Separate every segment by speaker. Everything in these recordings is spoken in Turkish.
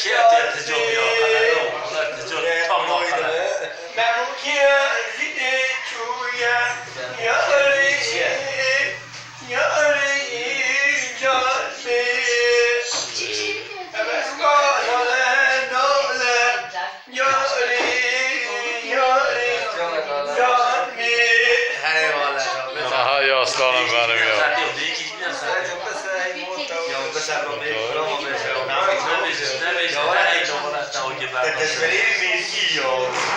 Speaker 1: Kierte gioia, no, una
Speaker 2: stagione troppo
Speaker 1: Ben bu kiya zide çuya ya öyle ya öyle
Speaker 3: Aha
Speaker 4: ya
Speaker 5: aslanım benim ya. Sen
Speaker 2: diyor, bir iki gitmiyorsun. Sen çok
Speaker 4: da sen, yolda sen, yolda
Speaker 6: sen,
Speaker 2: Ele é
Speaker 4: melhor.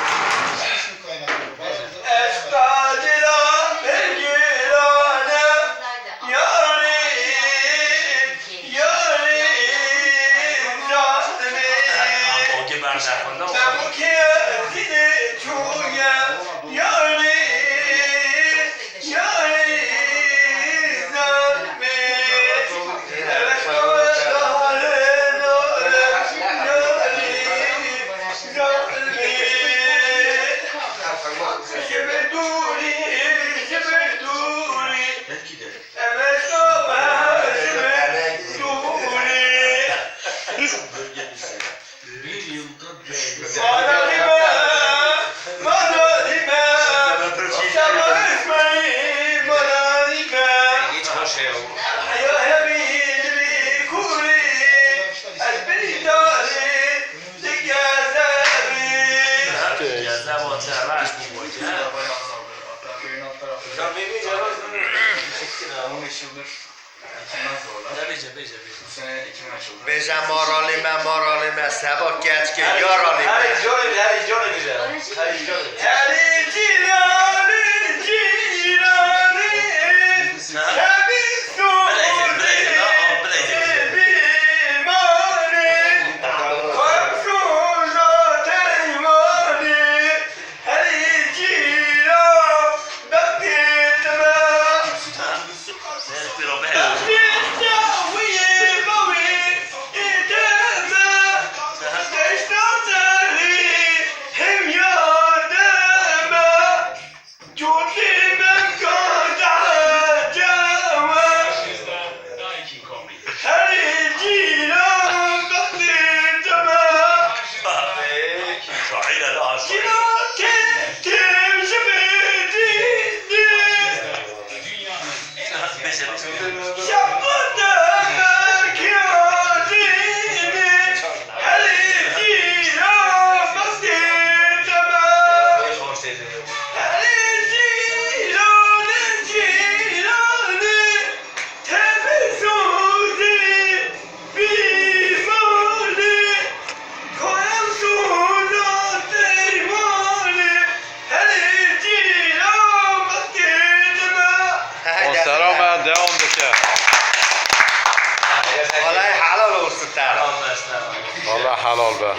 Speaker 6: şey ya.
Speaker 7: Bezen
Speaker 3: morali ben moralime sabah geç ki yaralime. Her iş
Speaker 6: yolu, her iş yolu güzel. Her iş yolu.
Speaker 4: Her iş
Speaker 2: Neyse. Neyse. Selam
Speaker 5: halal be.